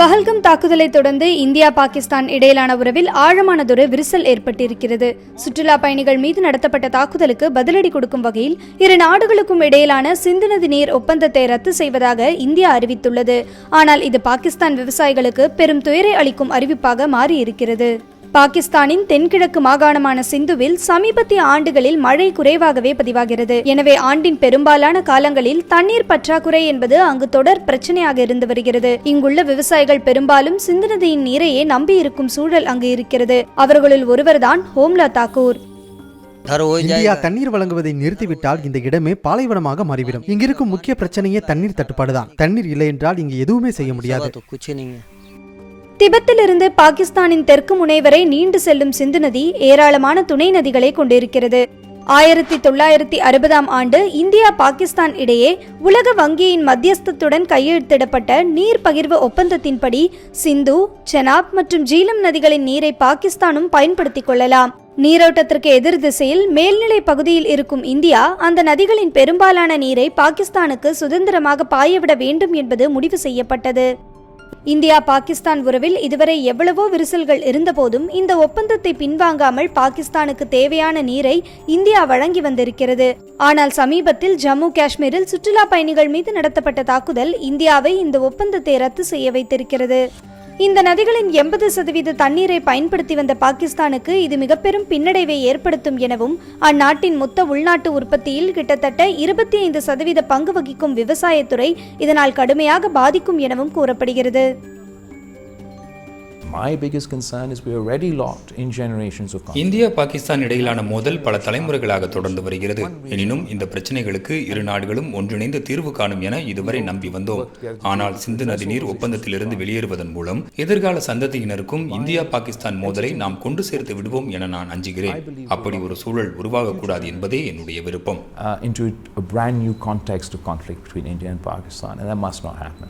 பஹல்கம் தாக்குதலை தொடர்ந்து இந்தியா பாகிஸ்தான் இடையிலான உறவில் ஆழமானதொரு விரிசல் ஏற்பட்டிருக்கிறது. சுற்றுலா பயணிகள் மீது நடத்தப்பட்ட தாக்குதலுக்கு பதிலடி கொடுக்கும் வகையில் இரு நாடுகளுக்கும் இடையிலான சிந்து நதி நீர் ஒப்பந்தத்தை ரத்து செய்வதாக இந்தியா அறிவித்துள்ளது. ஆனால் இது பாகிஸ்தான் விவசாயிகளுக்கு பெரும் துயரை அளிக்கும் அறிவிப்பாக மாறியிருக்கிறது. பாகிஸ்தானின் தென்கிழக்கு மாகாணமான சிந்துவில் சமீபத்திய ஆண்டுகளில் மழை குறைவாகவே பதிவாகிறது. எனவே ஆண்டின் பெரும்பாலான காலங்களில் தண்ணீர் பற்றாக்குறை என்பது அங்கு தொடர் பிரச்சனையாக இருந்து வருகிறது. இங்குள்ள விவசாயிகள் பெரும்பாலும் சிந்து நதியின் நீரையே நம்பியிருக்கும் சூழல் அங்கு இருக்கிறது. அவர்களுள் ஒருவர்தான் ஹோம்லா தாக்கூர். இந்தியா தண்ணீர் வழங்குவதை நிறுத்திவிட்டால் இந்த இடமே பாலைவனமாக மாறிவிடும். இங்கிருக்கும் முக்கிய பிரச்சனையே தண்ணீர் தட்டுப்பாடுதான். தண்ணீர் இல்லை என்றால் இங்கு எதுவுமே செய்ய முடியாது. திபெத்திலிருந்து பாகிஸ்தானின் தெற்கு முனை வரை நீண்டு செல்லும் சிந்து நதி ஏராளமான துணை நதிகளை கொண்டிருக்கிறது. ஆயிரத்தி தொள்ளாயிரத்தி அறுபதாம் ஆண்டு இந்தியா பாகிஸ்தான் இடையே உலக வங்கியின் மத்தியஸ்தத்துடன் கையெழுத்திடப்பட்ட நீர் பகிர்வு ஒப்பந்தத்தின்படி சிந்து செனாப் மற்றும் ஜீலம் நதிகளின் நீரை பாகிஸ்தானும் பயன்படுத்திக் கொள்ளலாம். நீரோட்டத்திற்கு எதிர் திசையில் மேல்நிலை பகுதியில் இருக்கும் இந்தியா அந்த நதிகளின் பெரும்பாலான நீரை பாகிஸ்தானுக்கு சுதந்திரமாக பாயவிட வேண்டும் என்பது முடிவு செய்யப்பட்டது. இந்தியா பாகிஸ்தான் உறவில் இதுவரை எவ்வளவோ விரிசல்கள் இருந்தபோதும் இந்த ஒப்பந்தத்தை பின்வாங்காமல் பாகிஸ்தானுக்கு தேவையான நீரை இந்தியா வழங்கி வந்திருக்கிறது. ஆனால் சமீபத்தில் ஜம்மு காஷ்மீரில் சுற்றுலா பயணிகள் மீது நடத்தப்பட்ட தாக்குதல் இந்தியாவை இந்த ஒப்பந்தத்தை ரத்து செய்ய வைத்திருக்கிறது. இந்த நதிகளின் எண்பது சதவீத தண்ணீரை பயன்படுத்தி வந்த பாகிஸ்தானுக்கு இது மிக பெரும் பின்னடைவை ஏற்படுத்தும் எனவும் அந்நாட்டின் மொத்த உள்நாட்டு உற்பத்தியில் கிட்டத்தட்ட இருபத்தி ஐந்து சதவீத பங்கு வகிக்கும் விவசாயத்துறை இதனால் கடுமையாக பாதிக்கும் எனவும் கூறப்படுகிறது. My biggest concern is we are already locked in generations of conflict. India Pakistan இடையிலான மோதல் பல தலைமுறைகளாக தொடர்ந்து வருகிறது எனினும் இந்த பிரச்சனைகளுக்கு இரு நாடுகளும் ஒன்றிணைந்து தீர்வு காணும் என இதுவரை நம்பி வந்தோம் ஆனால் சிந்து நதிநீர் ஒப்பந்தத்திலிருந்து வெளியேறுவதன் மூலம் எதிர்கால சந்ததியினருக்கும் இந்தியா பாகிஸ்தான் மோதலை நாம் கொண்டு சேர்த்து விடுவோம் என நான் அஞ்சுகிறேன் அப்படி ஒரு சூழல் உருவாகக்கூடாது என்பதே என்னுடைய விருப்பம் uh, into a brand new context of conflict between India and Pakistan, and that must not happen.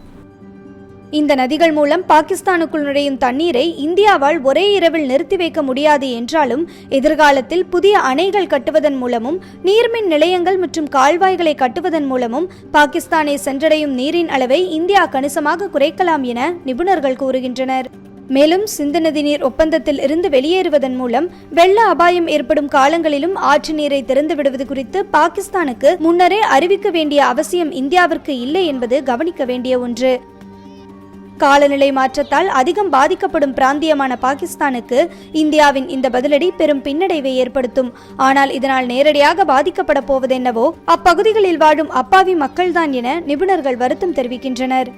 இந்த நதிகள் மூலம் பாகிஸ்தானுக்குள் நுழையும் தண்ணீரை இந்தியாவால் ஒரே இரவில் நிறுத்தி வைக்க முடியாது என்றாலும் எதிர்காலத்தில் புதிய அணைகள் கட்டுவதன் மூலமும் நீர்மின் நிலையங்கள் மற்றும் கால்வாய்களை கட்டுவதன் மூலமும் பாகிஸ்தானை சென்றடையும் நீரின் அளவை இந்தியா கணிசமாக குறைக்கலாம் என நிபுணர்கள் கூறுகின்றனர். மேலும் சிந்து நதி நீர் ஒப்பந்தத்தில் இருந்து வெளியேறுவதன் மூலம் வெள்ள அபாயம் ஏற்படும் காலங்களிலும் ஆற்று நீரை திறந்து விடுவது குறித்து பாகிஸ்தானுக்கு முன்னரே அறிவிக்க வேண்டிய அவசியம் இந்தியாவிற்கு இல்லை என்பது கவனிக்க வேண்டிய ஒன்று. காலநிலை மாற்றத்தால் அதிகம் பாதிக்கப்படும் பிராந்தியமான பாகிஸ்தானுக்கு இந்தியாவின் இந்த பதிலடி பெரும் பின்னடைவை ஏற்படுத்தும். ஆனால் இதனால் நேரடியாக பாதிக்கப்பட போவதென்னவோ அப்பகுதிகளில் வாழும் அப்பாவி மக்கள்தான் என நிபுணர்கள் வருத்தம் தெரிவிக்கின்றனர்.